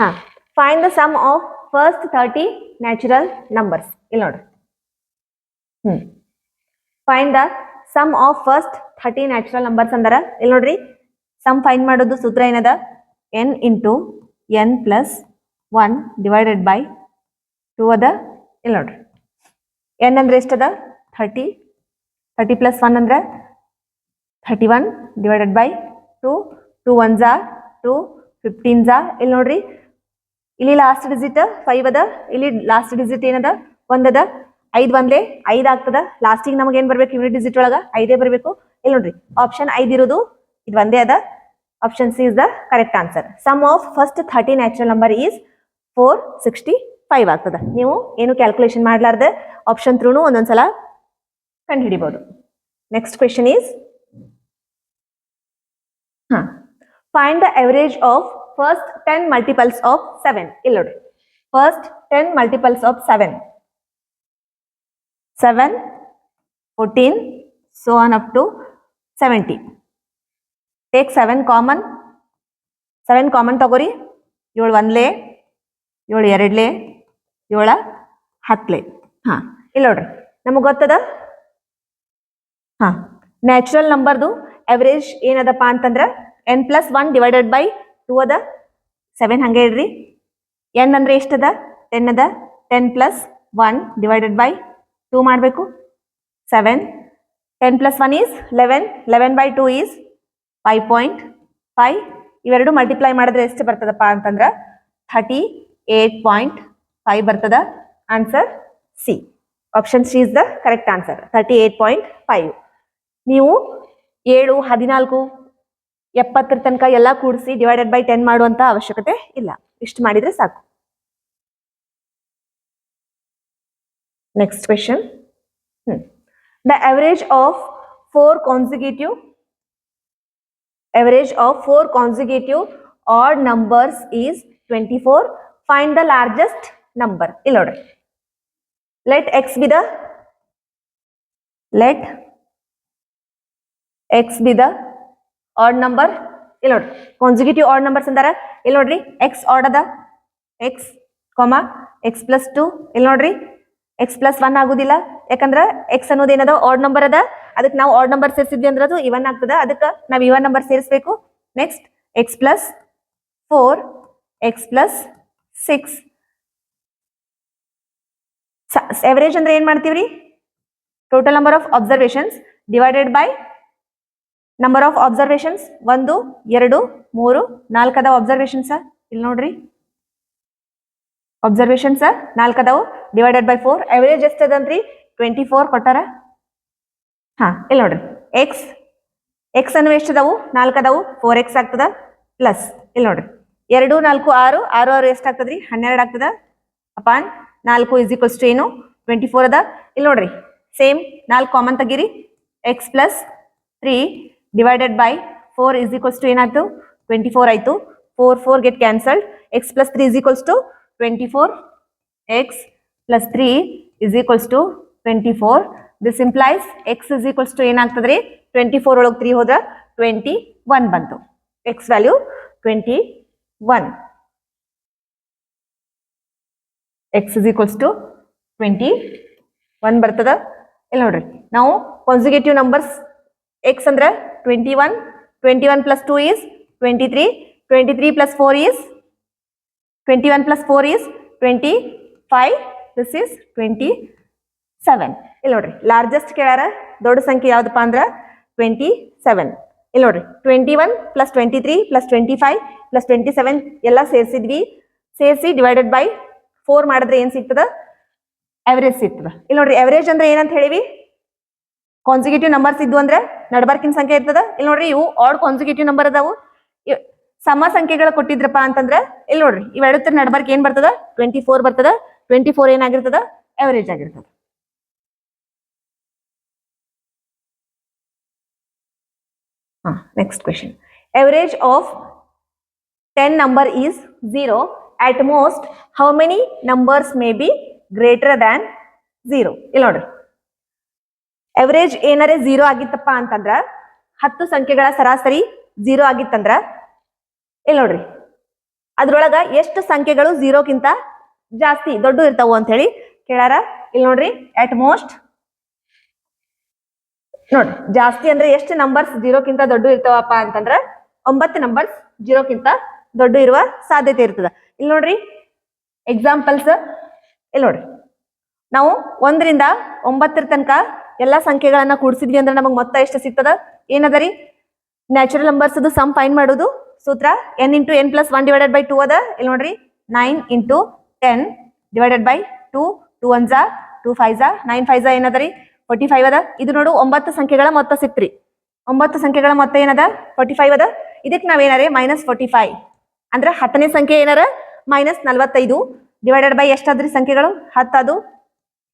ಹಾ find the sum of first thirty natural numbers ಇಲ್ಲಿ ನೋಡ್ರಿ ಹ್ಮ್. Find the sum of first thirty natural numbers ಅಂದಾರ, ಇಲ್ಲಿ ನೋಡ್ರಿ. ಸಮ್ ಫೈನ್ ಮಾಡೋದು ಸೂತ್ರ ಏನದ? N into N plus one divided by two ಅದ. ಇಲ್ಲಿ ನೋಡ್ರಿ. ಎನ್ ಅಂದ್ರೆ ಎಷ್ಟದ? ಥರ್ಟಿ ಥರ್ಟಿ ಪ್ಲಸ್ ಒನ್ ಅಂದ್ರೆ thirty one divided by two two one Jha two fifteen ಝಾ ಇಲ್ಲಿ ನೋಡ್ರಿ. ಇಲ್ಲಿ ಲಾಸ್ಟ್ ಡಿಜಿಟ್ ಫೈವ್ ಅದ. ಇಲ್ಲಿ ಲಾಸ್ಟ್ ಡಿಜಿಟ್ ಏನದ? ಒಂದದ ಐದ್ ಒಂದ್ಲೆ ಐದ್ ಆಗ್ತದ. ಲಾಸ್ಟಿಗೆ ನಮಗೆ ಏನ್ ಬರ್ಬೇಕು? ಯೂನಿಟ್ ಡಿಜಿಟ್ ಒಳಗ ಐದೇ ಬರ್ಬೇಕು. ಇಲ್ಲಿ ನೋಡ್ರಿ ಆಪ್ಷನ್ ಐದ್ ಇರೋದು, ಇದು ಒಂದೇ ಅದ. Option C is the correct answer sum of first thirty natural number is four sixty five ಆಗ್ತದ. ನೀವು ಏನು ಕ್ಯಾಲ್ಕುಲೇಷನ್ ಮಾಡ್ಲಾರ್ದೆ ಆಪ್ಷನ್ ತ್ರೂನು ಒಂದೊಂದ್ಸಲ ಕಂಡುಹಿಡಿಬಹುದು ನೆಕ್ಸ್ಟ್ ಕ್ವೆಶನ್ ಈಸ್ ಹಾ find the average of first ten multiples of seven ಇಲ್ಲಿ ನೋಡಿ. First ten multiples of seven seven fourteen so on up to seventy take seven common seven common ತಗೋರಿ ಏಳು ಒಂದ್ಲೆ, ಏಳು ಎರಡ್ಲೆ, ಏಳ ಹತ್ತಲೆ ಹಾ, ಇಲ್ಲ ನೋಡ್ರಿ. ನಮಗೆ ಗೊತ್ತದ? ಹಾ ನ್ಯಾಚುರಲ್ ನಂಬರ್ದು ಎವರೇಜ್ ಏನದಪ್ಪ ಅಂತಂದ್ರೆ N plus one divided by two ಅದ? ಸೆವೆನ್ ಹಂಗೆ ಇಡ್ರಿ. ಎನ್ ಅಂದ್ರೆ ಎಷ್ಟದ? ಟೆನ್ ಅದ? Ten plus one divided by two ಮಾಡಬೇಕು. Seven ten plus one is eleven eleven by two is five point five ಇವೆರಡು ಮಲ್ಟಿಪ್ಲೈ ಮಾಡಿದ್ರೆ ಎಷ್ಟು ಬರ್ತದಪ್ಪ ಅಂತಂದ್ರೆ ಥರ್ಟಿ ಏಟ್ ಪಾಯಿಂಟ್ ಫೈವ್ ಬರ್ತದ. Answer C option C is the correct answer thirty eight point five ನೀವು ಏಳು, ಹದಿನಾಲ್ಕು ಎಪ್ಪತ್ತರ ತನಕ ಎಲ್ಲ ಕೂಡಿಸಿ ಡಿವೈಡೆಡ್ ಬೈ ಟೆನ್ ಮಾಡುವಂತ ಅವಶ್ಯಕತೆ ಇಲ್ಲ. ಇಷ್ಟು ಮಾಡಿದ್ರೆ ಸಾಕು. Next question the average of four consecutive average of four consecutive odd numbers is twenty four find the largest number ಇಲ್ಲಿ ನೋಡ್ರಿ. Let x be the let x be the odd number ಇಲ್ಲಿ ನೋಡ್ರಿ. ಕಾನ್ಸಿಕ್ಯೂಟಿವ್ ಆರ್ಡ್ ನಂಬರ್ಸ್ ಅಂದಾರ. ಇಲ್ಲಿ ನೋಡ್ರಿ x odd ಅದ. X comma, x plus 2 ಇಲ್ಲಿ ನೋಡ್ರಿ ಎಕ್ಸ್ ಪ್ಲಸ್ ಒನ್ ಆಗುದಿಲ್ಲ. ಯಾಕಂದ್ರ ಎಕ್ಸ್ ಅನ್ನೋದು ಏನದ? ಆರ್ಡ್ ನಂಬರ್ ಅದ. ಅದಕ್ಕೆ ನಾವು ಆರ್ಡ್ ನಂಬರ್ ಸೇರಿಸಿದ್ವಿ ಅಂದ್ರೆ ಅದು ಇವನ್ ಆಗ್ತದ. ಅದಕ್ಕೆ ನಾವು ಇವನ್ ನಂಬರ್ ಸೇರಿಸಬೇಕು. Next x plus four x plus six average ಅಂದ್ರೆ ಏನ್ ಮಾಡ್ತೀವ್ರಿ? Total number of observations divided by number of observations ಒಂದು, ಎರಡು, ಮೂರು ನಾಲ್ಕು ಅದಾವ ಅಬ್ಸರ್ವೇಷನ್ಸ್ ಇಲ್ಲಿ ನೋಡ್ರಿ. ಅಬ್ಸರ್ವೇಷನ್ಸ್ ನಾಲ್ಕು ಅದಾವು ಡಿವೈಡೆಡ್ ಬೈ ಫೋರ್ ಎವರೇಜ್ ಎಷ್ಟದಂತ್ರಿ ಟ್ವೆಂಟಿ ಫೋರ್ ಕೊಟ್ಟಾರ? ಹಾ, ಇಲ್ಲಿ ನೋಡ್ರಿ. ಎಕ್ಸ್ ಎಕ್ಸ್ ಅನ್ನು ಎಷ್ಟು ಅದಾವು ನಾಲ್ಕು ಅದಾವು ಫೋರ್ ಎಕ್ಸ್ ಆಗ್ತದ? ಪ್ಲಸ್ ಇಲ್ಲಿ ನೋಡ್ರಿ. ಎರಡು, ನಾಲ್ಕು, ಆರು. ಆರು ಆರು ಎಷ್ಟು ಆಗ್ತದ್ರಿ? ಹನ್ನೆರಡು ಆಗ್ತದ? ಅಪಾನ್, ನಾಲ್ಕು ಇಸ್ ಈಕ್ವಲ್ಸ್ ಟು ಏನು? ಟ್ವೆಂಟಿ ಫೋರ್ ಅದ. ಇಲ್ಲಿ ನೋಡ್ರಿ. ಸೇಮ್ ನಾಲ್ಕು ಕಾಮನ್ ತೆಗೀರಿ. X plus three divided by four is equals to ಏನಾಯ್ತು? ಟ್ವೆಂಟಿ ಫೋರ್ ಆಯಿತು. Four four get cancelled x plus three is equals to twenty four x plus three is equals to twenty four this implies x is equals to ಏನಾಗ್ತದ್ರಿ? Twenty four ಒಳಗೆ three ಹೋದ್ರೆ twenty one ಬಂತು. X value twenty one x is equals to twenty one ಬರ್ತದ? ಇಲ್ಲ ನೋಡ್ರಿ. ನಾವು consecutive numbers x ಅಂದ್ರೆ twenty one twenty one plus two is twenty three twenty three plus four is twenty one plus four is twenty five this is twenty seven ಇಲ್ಲಿ ನೋಡ್ರಿ largest ಕೇಳ್ಯಾರ, ದೊಡ್ಡ ಸಂಖ್ಯೆ ಯಾವ್ದಪ್ಪ ಅಂದ್ರೆ ಟ್ವೆಂಟಿ ಸೆವೆನ್ ಇಲ್ಲಿ ನೋಡ್ರಿ twenty one plus twenty three plus twenty five plus twenty seven ಎಲ್ಲ ಸೇರಿಸಿದ್ವಿ. ಸೇರಿಸಿ ಡಿವೈಡೆಡ್ ಬೈ ಫೋರ್ ಮಾಡಿದ್ರೆ ಏನು ಸಿಗ್ತದ? ಅವರೇಜ್ ಸಿಗ್ತದ. ಇಲ್ಲಿ ನೋಡ್ರಿ ಅವರೇಜ್ ಅಂದ್ರೆ ಏನಂತ ಹೇಳಿವಿ? ಕಾನ್ಸಿಕ್ಯೂಟಿವ್ ನಂಬರ್ಸ್ ಇದ್ವು ಅಂದ್ರೆ ನಡಬರ್ಕಿನ ಸಂಖ್ಯೆ ಇರ್ತದ? ಇಲ್ಲಿ ನೋಡ್ರಿ ಇವು ಆಡ್ ಕಾನ್ಸಿಕ್ಯೂಟಿವ್ ನಂಬರ್ ಅದಾವು. ಸಮ ಸಂಖ್ಯೆಗಳ ಕೊಟ್ಟಿದ್ರಪ್ಪ ಅಂತಂದ್ರೆ ಇಲ್ಲಿ ನೋಡ್ರಿ ಇವೆರಡತ್ರ ನಡಬರ್ಕ್ ಏನ್ ಬರ್ತದ? ಟ್ವೆಂಟಿ ಫೋರ್ ಬರ್ತದ. ಟ್ವೆಂಟಿ ಫೋರ್ ಏನಾಗಿರ್ತದ? ಅವರೇಜ್ ಆಗಿರ್ತದ. Next question average of 10 number is 0 at most how many numbers may be greater than 0 ಇಲ್ಲಿ ನೋಡ್ರಿ. ಅವರೇಜ್ ಏನಾರೆ ಜೀರೋ ಆಗಿತ್ತಪ್ಪ ಅಂತಂದ್ರ, ಹತ್ತು ಸಂಖ್ಯೆಗಳ ಸರಾಸರಿ ಜೀರೋ ಆಗಿತ್ತಂದ್ರ ಇಲ್ಲಿ ನೋಡ್ರಿ. ಅದ್ರೊಳಗ ಎಷ್ಟು ಸಂಖ್ಯೆಗಳು ಝೀರೋಕ್ಕಿಂತ ಜಾಸ್ತಿ ದೊಡ್ಡ ಇರ್ತಾವು ಅಂತ ಹೇಳಿ ಕೇಳಾರ? ಇಲ್ಲಿ ನೋಡ್ರಿ ಅಟ್ ಮೋಸ್ಟ್ ನೋಡ್ರಿ, ಜಾಸ್ತಿ ಅಂದ್ರೆ ಎಷ್ಟು ನಂಬರ್ಸ್ ಝೀರೋಕ್ಕಿಂತ ದೊಡ್ಡ ಇರ್ತಾವಪ್ಪ ಅಂತಂದ್ರ, ಒಂಬತ್ತು ನಂಬರ್ಸ್ ಝೀರೋಕ್ಕಿಂತ ದೊಡ್ಡ ಇರುವ ಸಾಧ್ಯತೆ ಇರ್ತದ. ಇಲ್ಲಿ ನೋಡ್ರಿ ಎಕ್ಸಾಂಪಲ್ಸ್ ಇಲ್ಲಿ ನೋಡ್ರಿ. ನಾವು ಒಂದರಿಂದ ಒಂಬತ್ತರ ತನಕ ಎಲ್ಲಾ ಸಂಖ್ಯೆಗಳನ್ನ ಕೂಡಿಸಿದ್ವಿ ಅಂದ್ರೆ ನಮಗೆ ಮೊತ್ತ ಎಷ್ಟು ಸಿಗ್ತದ? ಏನದರಿ? ನ್ಯಾಚುರಲ್ ನಂಬರ್ಸ್ ಸಮ್ ಫೈನ್ ಮಾಡೋದು. ಸೂತ್ರ n into n plus one divided by two ಅದ. ಇಲ್ಲಿ ನೋಡ್ರಿ nine into ten divided by two two one ಜಾ ಟೂ ಫೈವ್ ಜಾ ನೈನ್ ಫೈವ್ ಜಾ ಏನದರಿ? ಫೋರ್ಟಿ ಫೈವ್ ಅದ. ಇದು ನೋಡು, ಒಂಬತ್ತು ಸಂಖ್ಯೆಗಳ ಮೊತ್ತ ಸಿಕ್ತ್ರಿ. ಒಂಬತ್ತು ಸಂಖ್ಯೆಗಳ ಮೊತ್ತ ಏನದ? ಫೋರ್ಟಿ ಫೈವ್ ಅದ. ಇದಕ್ಕೆ ನಾವೇನಾರೇ ಮೈನಸ್ ಫೋರ್ಟಿ ಫೈವ್ ಅಂದ್ರೆ ಹತ್ತನೇ ಸಂಖ್ಯೆ ಏನಾರ? ಮೈನಸ್ ನಲ್ವತ್ತೈದು. ಡಿವೈಡೆಡ್ ಬೈ ಎಷ್ಟಾದ್ರಿ ಸಂಖ್ಯೆಗಳು? ಹತ್ತದು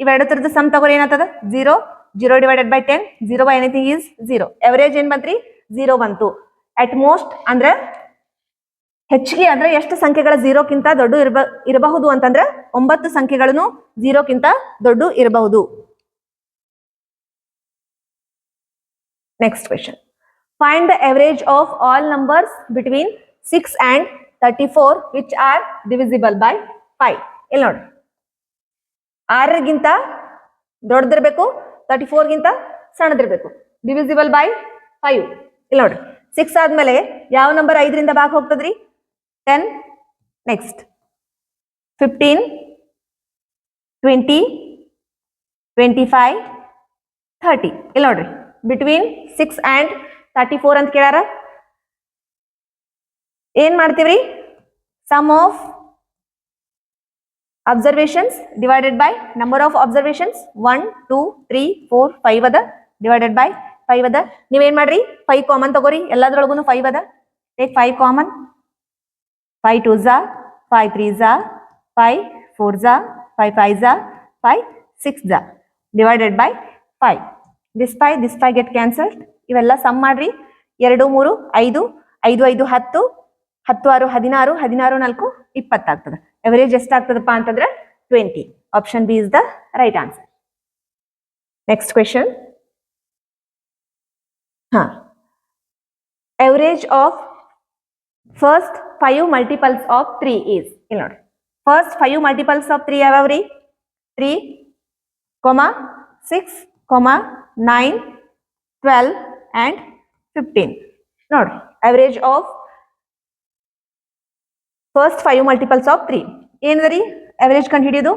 ಇವೆರಡು ತರದ ಸಮ್ ತಗೋರಿ ಏನಾಗ್ತದ? Zero zero divided by ten zero by anything is zero average ಏನ್ ಬಂತ್ರಿ? ಜೀರೋ ಬಂತು. ಅಟ್ ಮೋಸ್ಟ್ ಅಂದ್ರೆ ಹೆಚ್ಚಿಗೆ ಅಂದ್ರೆ ಎಷ್ಟು ಸಂಖ್ಯೆಗಳ ಜೀರೋಕ್ಕಿಂತ ದೊಡ್ಡ ಇರಬ, ಇರಬಹುದು ಅಂತಂದ್ರೆ ಒಂಬತ್ತು ಸಂಖ್ಯೆಗಳನ್ನು ಜೀರೋಕ್ಕಿಂತ ದೊಡ್ಡ ಇರಬಹುದು. Next question find the average of all numbers between six and thirty four which are divisible by five ಇಲ್ಲಿ ನೋಡಿ. ಆರಗಿಂತ ದೊಡ್ಡದಿರ್ಬೇಕು ತರ್ಟಿ ಫೋರ್ಗಿಂತ ಸಣ್ಣದಿರ್ಬೇಕು. ಡಿವಿಸಿಬಲ್ ಬೈ ಫೈವ್ ಇಲ್ಲ ನೋಡ್ರಿ ಸಿಕ್ಸ್ ಆದ್ಮೇಲೆ ಯಾವ ನಂಬರ್ ಐದರಿಂದ ಭಾಗ ಹೋಗ್ತದ್ರಿ? Ten next fifteen twenty twenty five thirty ಇಲ್ಲ ನೋಡ್ರಿ. Between six and thirty four ಅಂತ ಕೇಳಾರ ಏನ್ ಮಾಡ್ತೀವ್ರಿ? Sum of observations divided by number of observations one two three four five ಅದ ಡಿವೈಡೆಡ್ ಬೈ ಫೈವ್ ಅದ ನೀವೇನ್ ಮಾಡ್ರಿ? ಫೈವ್ ಕಾಮನ್ ತಗೋರಿ. ಎಲ್ಲದ್ರೊಳಗು ಫೈವ್ ಅದ take five common five two Jha five three ಝಾ ಫೈವ್ ಫೋರ್ ಝಾ ಫೈವ್ ಫೈವ್ ಝಾ five six Jha divided by five this five this five get cancelled ಇವೆಲ್ಲ ಸಮ್ ಮಾಡ್ರಿ. ಎರಡು, ಮೂರು, ಐದು ಐದು ಐದು, ಹತ್ತು ಹತ್ತು, ಆರು, ಹದಿನಾರು ಹದಿನಾರು, ನಾಲ್ಕು, ಇಪ್ಪತ್ತಾಗ್ತದೆ. ಎವರೇಜ್ ಎಷ್ಟಾಗ್ತದಪ್ಪ ಅಂತಂದ್ರೆ twenty. Option b is the right answer next question ಹಾ. Average of first five multiples of three is ಇಲ್ಲಿ ನೋಡಿ. First five multiples of three ಯಾವ್ಯಾವ್ರಿ three comma six comma nine twelve and fifteen ನೋಡ್ರಿ average of first five multiples of three ಏನದ ರೀ average ಕಂಡು ಹಿಡಿಯೋದು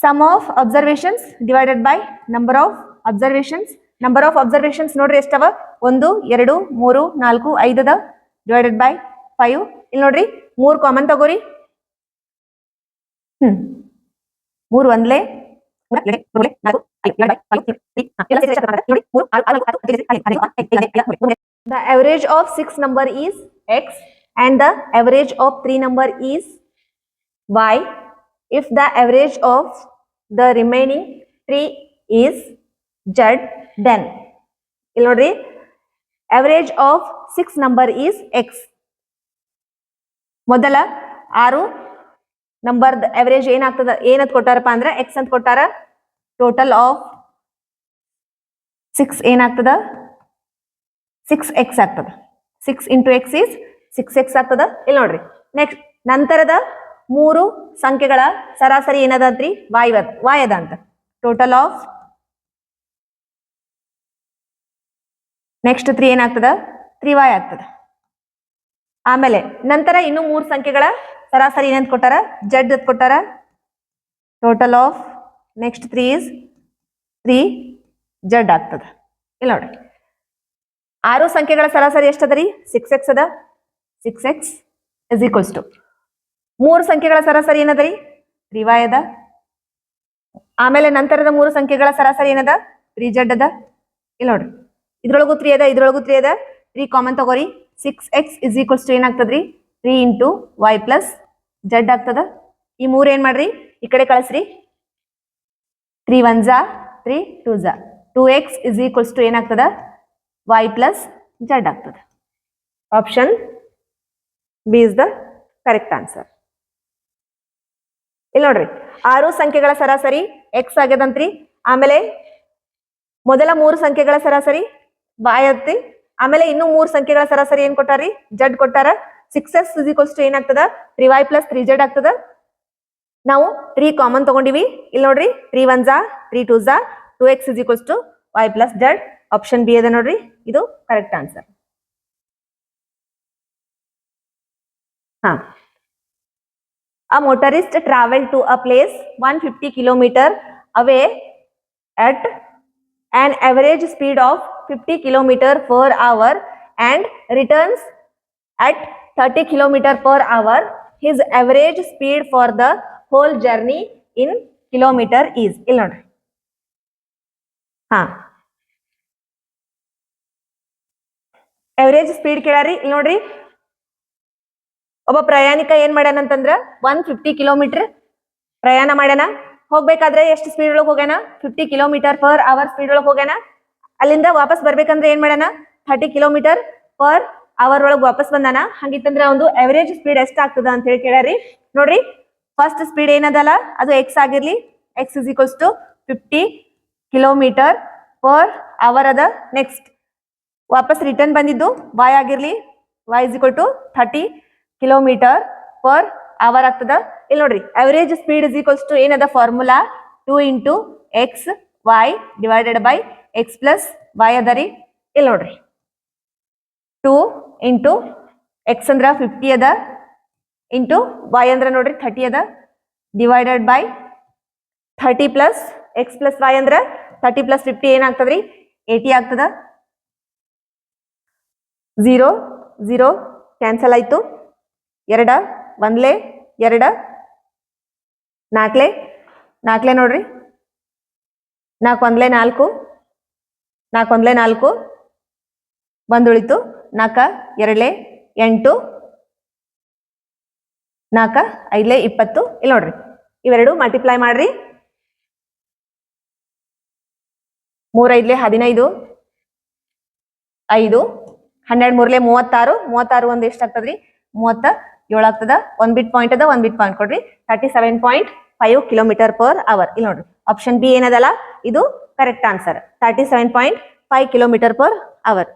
sum of observations divided by number of observations number of observations ನೋಡ್ರಿ ಎಷ್ಟವ ಒಂದು ಎರಡು ಮೂರು ನಾಲ್ಕು ಐದದ ಡಿವೈಡೆಡ್ ಬೈ ಫೈವ್ ಇಲ್ಲಿ ನೋಡ್ರಿ ಮೂರು ಕಾಮನ್ ತಗೋರಿ ಹ್ಮ್ ಮೂರು ಒಂದ್ಲೆ The average of six number is x and the average of three number is y. If the average of the remaining three is z, then. ಇಲ್ಲಿ ನೋಡ್ರಿ. Average of six number is x ಮೊದಲ ಆರು number average ಏನಾಗ್ತದ? ಏನಂತ ಕೊಟ್ಟಾರಪ್ಪ ಅಂದ್ರೆ x ಅಂತ ಕೊಟ್ಟಾರ? Total of six ಏನಾಗ್ತದ? ಸಿಕ್ಸ್ ಎಕ್ಸ್ ಆಗ್ತದ. Six into x is six x ಆಗ್ತದ? ಇಲ್ಲಿ ನೋಡ್ರಿ. ನೆಕ್ಸ್ಟ್ ನಂತರದ ಮೂರು ಸಂಖ್ಯೆಗಳ ಸರಾಸರಿ ಏನದಂತ್ರಿ? ವಾಯ್ ವಾಯದ ಅಂತ. ಟೋಟಲ್ ಆಫ್ ನೆಕ್ಸ್ಟ್ ತ್ರೀ ಏನಾಗ್ತದ? ತ್ರೀ ವಾಯ್ ಆಗ್ತದ. ಆಮೇಲೆ ನಂತರ ಇನ್ನು ಮೂರು ಸಂಖ್ಯೆಗಳ ಸರಾಸರಿ ಏನಂತ ಕೊಟ್ಟಾರ? ಜಡ್ ಅಂತ ಕೊಟ್ಟಾರ. Total of next three is three z ಆಗ್ತದ. ಇಲ್ಲ ನೋಡ್ರಿ. ಆರು ಸಂಖ್ಯೆಗಳ ಸರಾಸರಿ ಎಷ್ಟದ ರೀ ಸಿಕ್ಸ್ ಎಕ್ಸ್ ಅದ. Six x is equals to ಮೂರು ಸಂಖ್ಯೆಗಳ ಸರಾಸರಿ ಏನದ ರೀ? ತ್ರೀ ವೈ ಅದ ಆಮೇಲೆ ನಂತರದ ಮೂರು ಸಂಖ್ಯೆಗಳ ಸರಾಸರಿ ಏನದ? ತ್ರೀ ಜಡ್ ಅದ ಇಲ್ಲ ನೋಡ್ರಿ. ಇದ್ರೊಳಗು ತ್ರೀ ಅದ, ಇದ್ರೊಳಗು ತ್ರೀ ಅದ. ತ್ರೀ ಕಾಮನ್ ತಗೋರಿ. Six x is equals to ಏನಾಗ್ತದ್ರಿ three into y plus z ಆಗ್ತದ. ಈ ಮೂರ್ ಏನ್ ಮಾಡ್ರಿ? ಈ ಕಡೆ ಕಳಿಸ್ರಿ. ತ್ರೀ ಒನ್ ಝಾ three two Jha two x is equals to ಏನಾಗ್ತದ ವೈ ಪ್ಲಸ್ ಜಡ್ ಆಗ್ತದ. Option b is the correct answer ಇಲ್ಲಿ ನೋಡ್ರಿ. ಆರು ಸಂಖ್ಯೆಗಳ ಸರಾಸರಿ ಎಕ್ಸ್ ಆಗ್ಯದಂತ್ರಿ. ಆಮೇಲೆ ಮೊದಲ ಮೂರು ಸಂಖ್ಯೆಗಳ ಸರಾಸರಿ ಬಾಯತ್ತಿ ಆಮೇಲೆ ಇನ್ನು ಮೂರು ಸಂಖ್ಯೆಗಳ ಸರಾಸರಿ ಏನ್ ಕೊಟ್ಟಾರಿ? ಜಡ್ ಕೊಟ್ಟಾರ. ಸಿಕ್ಸ್ ಎಸ್ ಇಸ್ ಟು ಏನಾಗ್ತದ three y plus three z ಆಗ್ತದ. ನಾವು ತ್ರೀ ಕಾಮನ್ ತಗೊಂಡಿವಿ. ಇಲ್ಲಿ ನೋಡ್ರಿ ತ್ರೀ ಒನ್ ಜಾ ತ್ರೀ ಟೂ ಜಾ two x is to y plus z option b ಅದ ನೋಡ್ರಿ. ಇದು ಕರೆಕ್ಟ್ ಆನ್ಸರ್ ಹಾ. A motorist traveled to a place 150 kilometer away at an average speed of 50 kilometer per hour and returns at 30 kilometer per hour. His average speed for the whole journey in kilometer is ಇಲ್ಲಿ ನೋಡ್ರಿ ಹಾ average speed ಕೇಳಾರಿ ಇಲ್ಲಿ ನೋಡ್ರಿ ಒಬ್ಬ ಪ್ರಯಾಣಿಕ ಏನ್ ಮಾಡ್ಯಾನ ಅಂತಂದ್ರ ಒನ್ ಫಿಫ್ಟಿ ಕಿಲೋಮೀಟರ್ ಪ್ರಯಾಣ ಮಾಡ್ಯಾನ. ಹೋಗ್ಬೇಕಾದ್ರೆ ಎಷ್ಟು ಸ್ಪೀಡ್ ಒಳಗೆ ಹೋಗ್ಯಾನ? Fifty kilometre per hour speed ಒಳಗೆ ಹೋಗ್ಯಾನ. ಅಲ್ಲಿಂದ ವಾಪಸ್ ಬರ್ಬೇಕಂದ್ರೆ ಏನ್ ಮಾಡ್ಯಾನ? ಥರ್ಟಿ ಕಿಲೋಮೀಟರ್ ಪರ್ ಅವರ್ ಒಳಗೆ ವಾಪಸ್ ಬಂದಾನ. ಹಂಗಿತ್ತಂದ್ರ ಒಂದು ಅವರೇಜ್ ಸ್ಪೀಡ್ ಎಷ್ಟ್ ಆಗ್ತದ ಅಂತ ಹೇಳಿ ಕೇಳ್ಯಾರಿ ನೋಡ್ರಿ ಫಸ್ಟ್ ಸ್ಪೀಡ್ ಏನದಲ್ಲ? ಅದು ಎಕ್ಸ್ ಆಗಿರ್ಲಿ. X is equals to fifty kilometre per hour ಅದ. ನೆಕ್ಸ್ಟ್ ವಾಪಸ್ ರಿಟರ್ನ್ ಬಂದಿದ್ದು ವಾಯ್ ಆಗಿರ್ಲಿ. Y is equal to thirty kilometre per hour ಆಗ್ತದ? ಇಲ್ಲಿ ನೋಡ್ರಿ average speed is equals to ಏನದ formula two into x y divided by x plus y ಅದ ರೀ. ಇಲ್ಲಿ ನೋಡ್ರಿ ಟೂ ಇಂಟು ಎಕ್ಸ್ ಅಂದ್ರ ಫಿಫ್ಟಿ ಅದ ಇಂಟು ವೈ ಅಂದ್ರ ನೋಡ್ರಿ ಥರ್ಟಿ ಅದ divided by thirty plus x plus y ಅಂದ್ರ ಥರ್ಟಿ ಪ್ಲಸ್ ಫಿಫ್ಟಿ ಏನಾಗ್ತದ್ರಿ ಏಯ್ಟಿ ಆಗ್ತದ. ಝೀರೋ ಝೀರೋ ಕ್ಯಾನ್ಸಲ್ ಆಯ್ತು. ಎರಡ, ಒಂದ್ಲೆ, ಎರಡ ನಾಲ್ಕಲೆ ನಾಲ್ಕಲೆ ನೋಡ್ರಿ. ನಾಲ್ಕು ಒಂದ್ಲೆ ನಾಲ್ಕು ನಾಲ್ಕು ಒಂದ್ಲೆ ನಾಲ್ಕು ಒಂದ್ ಉಳಿತು ನಾಲ್ಕ ಎರಡ್ಲೆ ಎಂಟು ನಾಲ್ಕ ಐದ್ಲೆ ಇಪ್ಪತ್ತು ಇಲ್ಲಿ ನೋಡ್ರಿ. ಇವೆರಡು ಮಲ್ಟಿಪ್ಲೈ ಮಾಡ್ರಿ. ಮೂರೈದ್ಲೆ ಹದಿನೈದು, ಐದು, ಹನ್ನೆರಡು ಮೂರ್ಲೆ ಮೂವತ್ತಾರು ಮೂವತ್ತಾರು ಒಂದು ಎಷ್ಟಾಗ್ತದ್ರಿ ಮೂವತ್ತ ಏಳು ಆಗ್ತದ? ಒಂದ್ ಬಿಟ್ ಪಾಯಿಂಟ್ ಅದ, ಒಂದ್ ಬಿಟ್ ಪಾಯಿಂಟ್ ಕೊಡ್ರಿ. Thirty seven point five kilometre per hour ಇಲ್ಲಿ ನೋಡ್ರಿ. ಆಪ್ಷನ್ ಬಿ ಏನದಲ್ಲ? ಇದು correct answer thirty seven point five kilometre per hour